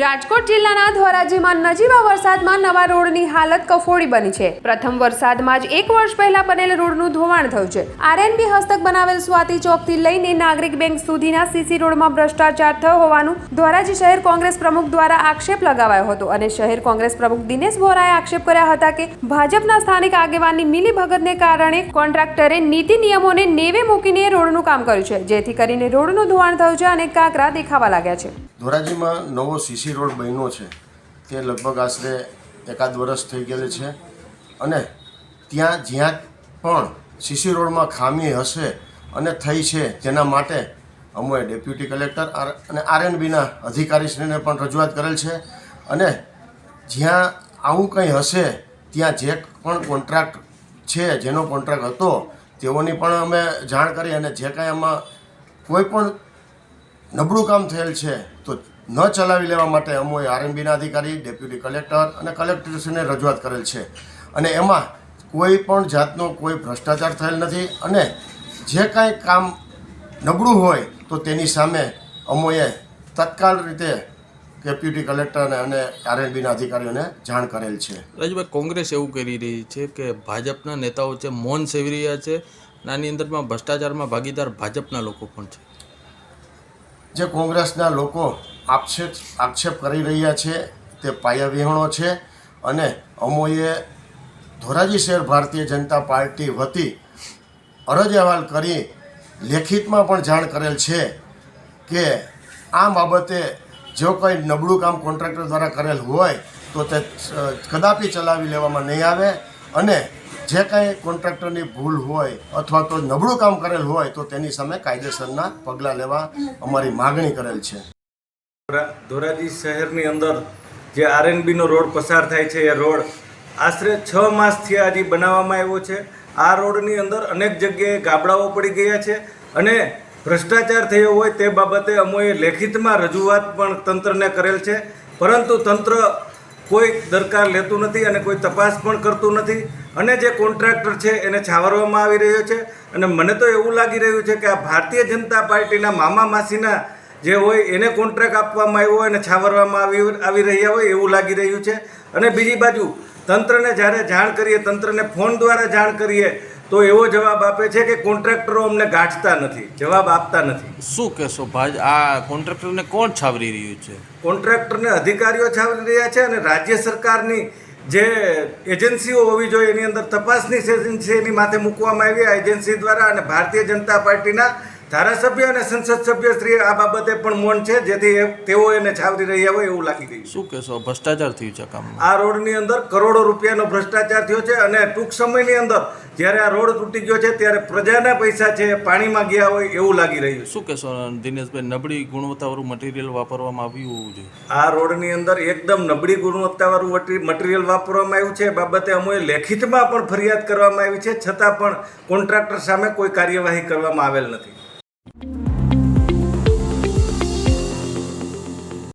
રાજકોટ જિલ્લાના ધોરાજીમાં નજીવા વરસાદમાં નવા રોડની હાલત કફોડી બની છે. પ્રથમ વરસાદમાં જ એક વર્ષ પહેલા બનેલ રોડનું ધોવાણ થયું છે. આરએનબી હસ્તક બનાવેલ સ્વાતિ ચોકથી લઈને નાગરિક બેંક સુધીના સીસી રોડમાં ભ્રષ્ટાચાર થયો હોવાનું ધોરાજી શહેર કોંગ્રેસ પ્રમુખ દ્વારા આક્ષેપ લગાવાયો હતો અને શહેર કોંગ્રેસ પ્રમુખ દિનેશ વોરાએ આક્ષેપ કર્યા હતા કે ભાજપના સ્થાનિક આગેવાનની મિલીભગતને કારણે કોન્ટ્રાક્ટરે નીતિ નિયમોને નેવે મૂકીને રોડનું કામ કર્યું છે. જેથી કરીને રોડનું ધોવાણ થયું છે અને કાંકરા દેખાવા લાગ્યા છે. ધોરાજીમાં નવો સીસી રોડ બન્યો છે. તે લગભગ આશરે એકાદ વર્ષ થઈ ગયેલી છે. અને ત્યાં જ્યાં પણ સીસી રોડમાં ખામી હશે અને થઈ છે તેના માટે અમોએ ડેપ્યુટી કલેક્ટર અને આરએનબીના અધિકારીશ્રીને પણ રજૂઆત કરેલ છે. અને જ્યાં આવું કંઈ હશે, ત્યાં જે પણ કોન્ટ્રાક્ટ છે, જેનો કોન્ટ્રાક્ટ હતો, તેઓની પણ અમે જાણ કરી અને જે કાંઈ આમાં કોઈ પણ નબળું કામ થયેલ છે, તો ન ચલાવી લેવા માટે અમોએ આરએમબીના અધિકારી, ડેપ્યુટી કલેક્ટર અને કલેક્ટરશ્રીને રજૂઆત કરેલ છે. અને એમાં કોઈ પણ જાતનો કોઈ ભ્રષ્ટાચાર થયેલ નથી અને જે કાંઈ કામ નબળું હોય, તો તેની સામે અમોએ તત્કાલ રીતે ડેપ્યુટી કલેક્ટરને અને આરએનબીના અધિકારીઓને જાણ કરેલ છે. રાજભાઈ, કોંગ્રેસ એવું કરી રહી છે કે ભાજપના નેતાઓ છે, મૌન સેવી રહ્યા છે આની અંદરમાં ભ્રષ્ટાચારમાં ભાગીદાર ભાજપના લોકો પણ છે. જે કોંગ્રેસના લોકો આક્ષેપ આક્ષેપ કરી રહ્યા છે, તે પાયાવિહોણો છે અને અમોએ ધોરાજી શહેર ભારતીય જનતા પાર્ટી વતી અરજ અહેવાલ કરી લેખિતમાં પણ જાણ કરેલ છે કે આ બાબતે જો કંઈ નબળું કામ કોન્ટ્રાક્ટર દ્વારા કરેલ હોય, તો તે કદાપી ચલાવી લેવામાં નહીં આવે અને જે કાંઈ કોન્ટ્રાક્ટરની ભૂલ હોય અથવા તો નબળું કામ કરેલ હોય તો તેની સામે કાયદેસરના પગલાં લેવા અમારી માગણી કરેલ છે. ધોરા- ધોરાજી શહેરની અંદર જે આરએનબીનો રોડ પસાર થાય છે એ રોડ આશરે છ માસથી હજી બનાવવામાં આવ્યો છે. આ રોડની અંદર અનેક જગ્યાએ ગાબડાઓ પડી ગયા છે અને ભ્રષ્ટાચાર થયો હોય તે બાબતે અમોએ લેખિતમાં રજૂઆત પણ તંત્રને કરેલ છે. પરંતુ તંત્ર કોઈ દરકાર લેતું નથી અને કોઈ તપાસ પણ કરતું નથી. અને જે કોન્ટ્રાક્ટર છે એને છાવરવામાં આવી રહ્યો છે. અને મને તો એવું લાગી રહ્યું છે કે આ ભારતીય જનતા પાર્ટીના મામા માસીના જે હોય એને કોન્ટ્રાક્ટ આપવામાં આવ્યો હોય અને છાવરવામાં આવી આવી રહ્યા હોય એવું લાગી રહ્યું છે. અને બીજી બાજુ તંત્રને જ્યારે જાણ કરીએ તંત્રને ફોન દ્વારા જાણ કરીએ તો એવો જવાબ આપે છે કે કોન્ટ્રાક્ટરો અમને ગાંઠતા નથી જવાબ આપતા નથી. શું કહેશો ભાઈ આ કોન્ટ્રાક્ટરને કોણ છાવરી રહ્યું છે? કોન્ટ્રાક્ટરને અધિકારીઓ છાવરી રહ્યા છે અને રાજ્ય સરકારની જે એજન્સીઓ હોવી જોઈએ, એની અંદર તપાસની એજન્સી એની માથે મૂકવામાં આવી, આ એજન્સી દ્વારા અને ભારતીય જનતા પાર્ટીના ધારાસભ્ય અને સંસદ સભ્ય શ્રી આ બાબતે પણ મૌન છે જેથી તેઓ એને છાવરી રહ્યા હોય એવું લાગી રહ્યું શું કહેશો? ભ્રષ્ટાચાર થયું છે કામ આ રોડની અંદર કરોડો રૂપિયાનો ભ્રષ્ટાચાર થયો છે અને ટૂંક સમયની અંદર જ્યારે આ રોડ તૂટી ગયો છે ત્યારે પ્રજાના પૈસા છે પાણીમાં ગયા હોય એવું લાગી રહ્યું શું કહેશો દિનેશભાઈ? નબળી ગુણવત્તાવાળું મટીરિયલ વાપરવામાં આવ્યું હોવું જોઈએ. આ રોડની અંદર એકદમ નબળી ગુણવત્તાવાળું મટીરિયલ વાપરવામાં આવ્યું છે. એ બાબતે અમે લેખિતમાં પણ ફરિયાદ કરવામાં આવી છે. છતાં પણ કોન્ટ્રાક્ટર સામે કોઈ કાર્યવાહી કરવામાં આવેલ નથી.